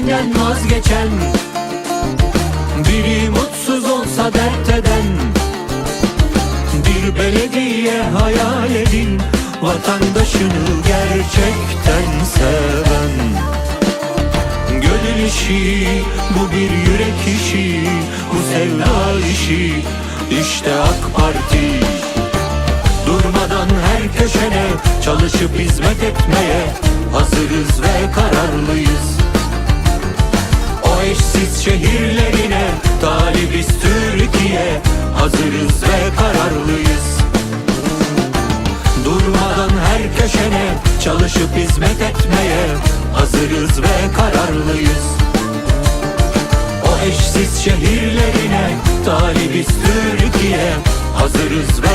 hayalinden vazgeçen Biri mutsuz olsa dert eden Bir belediye hayal edin Vatandaşını gerçekten seven. Gönül işi bu bir yürek işi Bu sevda işi işte AK Parti. Durmadan her köşene çalışıp hizmet etmeye Hazırız ve kararlıyız Hazırız ve kararlıyız. Durmadan her köşene çalışıp hizmet etmeye Hazırız ve kararlıyız. O eşsiz şehirlerine talibiz Türkiye. Hazırız ve